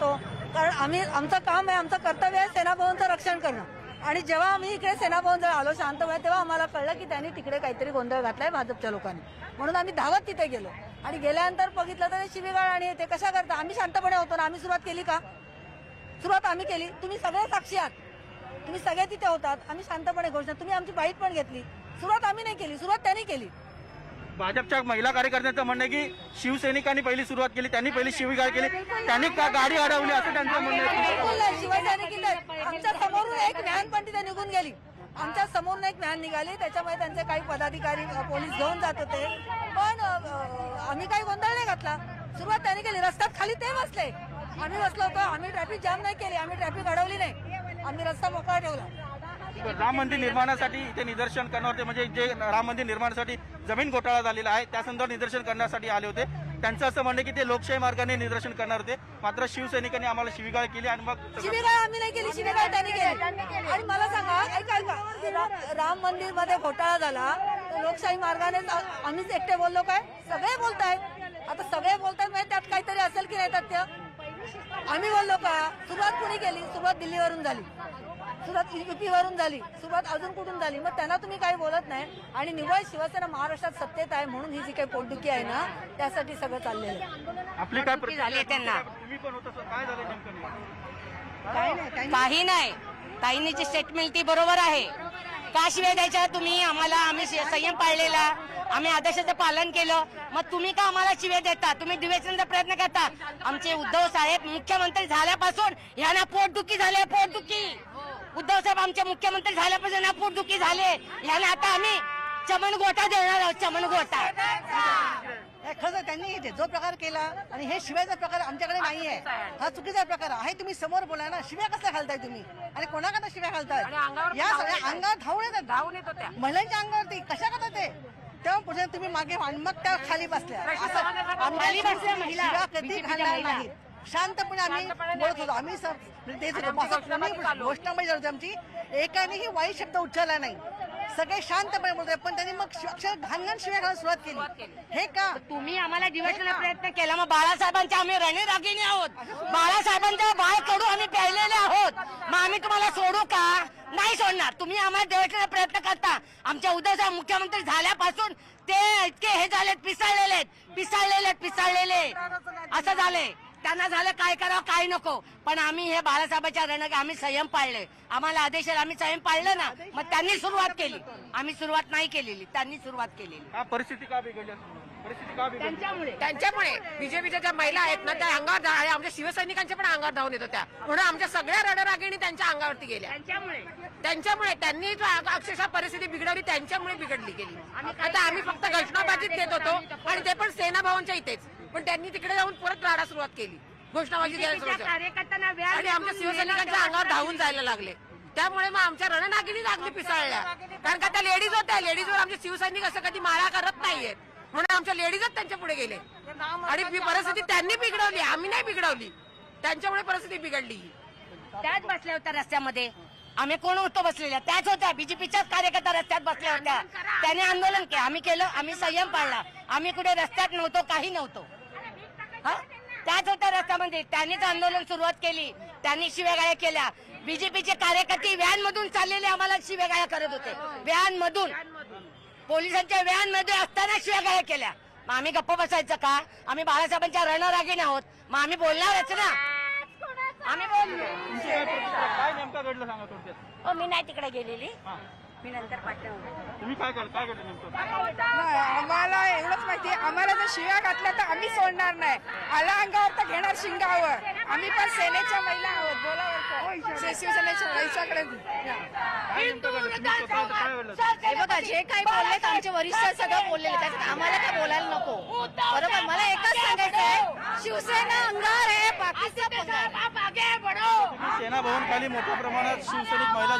होतो. कारण आम्ही आमचं काम आहे आमचं कर्तव्य आहे सेनाभवनचं रक्षण करणं. आणि जेव्हा आम्ही इकडे सेनाभवन जवळ आलो शांतपणे तेव्हा आम्हाला कळलं की त्यांनी तिकडे काहीतरी गोंधळ घातलाय भाजपच्या लोकांनी. म्हणून आम्ही धावत तिथे गेलो. आणि गेल्यानंतर बघितलं तर ते शिवीगाळ आणि ते कशा करता? आम्ही शांतपणे होतो ना आम्ही सुरुवात केली का? सुरुवात आम्ही केली. तुम्ही सगळे साक्षी आहात. तुम्ही सगळे तिथे होतात. आम्ही शांतपणे घोषणा तुम्ही आमची बाईट पण घेतली. सुरुवात आम्ही नाही केली. सुरुवात त्यांनी केली. भाजपच्या महिला कार्यकर्त्यांचं म्हणणं आहे की शिवसैनिकांनी पहिली सुरुवात केली त्यांनी पहिली शिवीगाळ केली. त्यांनी का- गाडी अडवली असं त्यांचं म्हणणं आहे. शिवसैनिक आमच्या समोरून एक व्हॅन पण तिथे निघून गेली. आमच्या समोरून एक व्हॅन निघाली. त्याच्यामुळे त्यांचे काही पदाधिकारी पोलीस घेऊन जात होते. पण आम्ही काही गोंधळ नाही घातला. सुरुवात त्यांनी केली. रस्त्यात खाली ते बसले. आम्ही बसलो होतो. आम्ही ट्रॅफिक जाम नाही केली. आम्ही ट्रॅफिक अडवली नाही. आम्ही रस्ता मोकळा ठेवला. राम मंदिर निर्माणासाठी इथे निदर्शन करणार होते. म्हणजे जे राम मंदिर निर्माणासाठी जमीन घोटाळा झालेला आहे त्या संदर्भात निदर्शन करण्यासाठी आले होते. त्यांचं असं म्हणणं की ते लोकशाही मार्गाने निदर्शन करणार होते. मात्र शिवसैनिकांनी आम्हाला शिवीगाळ केली आणि मग सगळं- आम्ही नाही केली शिविगाळ त्यांनी केली. आणि मला सांगा ऐका ऐका. राम मंदिरमध्ये घोटाळा झाला लोकशाही मार्गाने आम्हीच एकटे बोललो काय? सगळे बोलतायत. आता सगळे बोलतायत म्हणजे त्यात काहीतरी असेल की नाही तथ्य? आम्ही बोललो का सुरुवात कुणी केली? सुरुवात दिल्लीवरून झाली. सुरुवात युपी वरून झाली. सुरुवात अजून कुठून झाली? मग त्यांना तुम्ही काही बोलत नाही. आणि निवळ शिवसेना महाराष्ट्रात सत्तेत आहे म्हणून ही जी काही पोटदुखी आहे ना त्यासाठी सगळं चाललेलं आहे. आपली काय झाली त्यांना. तुम्ही पण होतं सर, काय झालं नेमकं नेमकं? काही नाही ताईंनी जी स्टेटमेंट ती बरोबर आहे. का शिवाय द्यायच्या तुम्ही आम्हाला आम्ही संयम पाळलेला? आम्ही आदेशाचं पालन केलं. मग तुम्ही का आम्हाला शिवे देता? तुम्ही डिव्हेशनचा प्रयत्न करता. आमचे उद्धव साहेब मुख्यमंत्री झाल्यापासून ह्यांना पोटदुखी झाले पोटदुखी. उद्धव साहेब आमचे मुख्यमंत्री झाल्यापासून ह्यांना पोटदुखी झाले. ह्यांना आता आम्ही चमन गोटा देणार आहोत चमन गोटा. खरं त्यांनी जो प्रकार केला आणि हे शिव्याचा प्रकार आमच्याकडे नाहीये हा चुकीचा प्रकार आहे. तुम्ही समोर बोला ना शिव्या कसा घालताय तुम्ही? आणि कोणाकडे शिव्या घालताय? या सगळ्या अंगावर धावून येतात. धावून येतो त्या. महिलांच्या अंगावरती कशा करतात ते? तेव्हा पुढे तुम्ही मागे मग त्या खाली बसल्या? असं कधी घालणार. नाहीत. शांतपणे आम्ही बोलत होतो. आम्ही करत होती. आमची. एकानेही वाईट शब्द उच्चारला नाही. सगळे शांतपणे बोलतोय पण त्यांनी मग अक्षर घाणघाण शिव्या घालायला सुरुवात केली. हे का? तुम्ही आम्हाला डिव्हेशनला प्रयत्न केला. मग बाळासाहेबांच्या आम्ही रणरागिणी आहोत. बाळासाहेबांच्या बाळ कडू आम्ही प्यायलेले आहोत. मग आम्ही तुम्हाला सोडू का? नाही सोडणार. तुम्ही आम्हाला डिव्हेशनला प्रयत्न करता. आमच्या साहेब मुख्यमंत्री झाल्यापासून ते इतके हे झालेत पिसाळलेले आहेत पिसाळलेले. आहेत, पिसाळलेले असं झाले त्यांना झालं काय करावं काय नको. पण आम्ही हे बाळासाहेबांच्या रणग आम्ही संयम पाळले. आम्हाला आदेश आम्ही संयम पाळलं ना मग त्यांनी सुरुवात केली. आम्ही सुरुवात नाही केलेली त्यांनी सुरुवात केलेली. परिस्थिती का बिघडली? त्यांच्यामुळे. त्यांच्यामुळे. बीजेपीच्या ज्या महिला आहेत ना त्या अंगावर धा- आणि आमच्या शिवसैनिकांच्या पण अंगावर धावून येत होत्या. म्हणून आमच्या सगळ्या रणरागिणी त्यांच्या अंगावरती गेल्या. त्यांच्यामुळे. त्यांच्यामुळे. त्यांनी जो अक्षरशः परिस्थिती बिघडवली त्यांच्यामुळे बिघडली गेली. आता आम्ही फक्त घोषणाबाजीत देत होतो आणि ते पण सेना भवनच्या इथेच. पण त्यांनी तिकडे जाऊन परत राडा सुरुवात केली. घोषणाबाजी द्यायला सुरुवात आणि आमच्या शिवसैनिकांच्या अंगावर धावून जायला लागले. त्यामुळे मग आमच्या रणनागिनी लागली पिसाळल्या. कारण का त्या लेडीज होत्या. लेडीजवर आमचे शिवसैनिक असं कधी मारा करत नाहीयेत. म्हणून आमच्या लेडीजच त्यांच्या पुढे गेले. आणि परिस्थिती त्यांनी बिघडवली आम्ही नाही बिघडवली. त्यांच्यामुळे परिस्थिती बिघडली त्याच बसल्या होत्या रस्त्यामध्ये. आम्ही कोण होतो बसलेल्या? त्याच होत्या. बीजेपीच्याच कार्यकर्ता रस्त्यात बसल्या होत्या. त्याने आंदोलन केलं. आम्ही केलं. आम्ही संयम पाळला. आम्ही कुठे रस्त्यात नव्हतो काही नव्हतो. हा? त्याच होत्या रस्त्यामध्ये. त्यांनीच आंदोलन सुरुवात केली. त्यांनी शिवेगाळ्या केल्या. बीजेपीचे कार्यकर्ते व्हॅन मधून चाललेले आम्हाला शिवेगाळ्या करत होते. व्हॅन मधून पोलिसांच्या व्हॅनमध्ये असताना शिवेगाळ्या केल्या. मग आम्ही गप्प बसायचं का? आम्ही बाळासाहेबांच्या रणरागीने आहोत. मग आम्ही बोलणारच ना? आम्ही काय नेमकं घडलं सांगा हो मी नाही तिकडे गेलेली. मी नंतर तुम्ही काय काय आम्हाला एवढंच माहिती. आम्हाला जर शिव्या घातल्या तर आम्ही सोडणार नाही. आला अंगावर तर घेणार शिंगावर. आम्ही पण सेनेच्या महिला आहोत. बोलावर हे बघा जे काही बोलले आमचे वरिष्ठ सगळं बोललेले त्याच्यात आम्हाला काय बोलायला नको. बरोबर? मला एकच सांगायचं आहे शिवसेना अंगार आहे पाकिस्तान सेना भवन खाली मोठ्या प्रमाणात शिवसैनिक महिला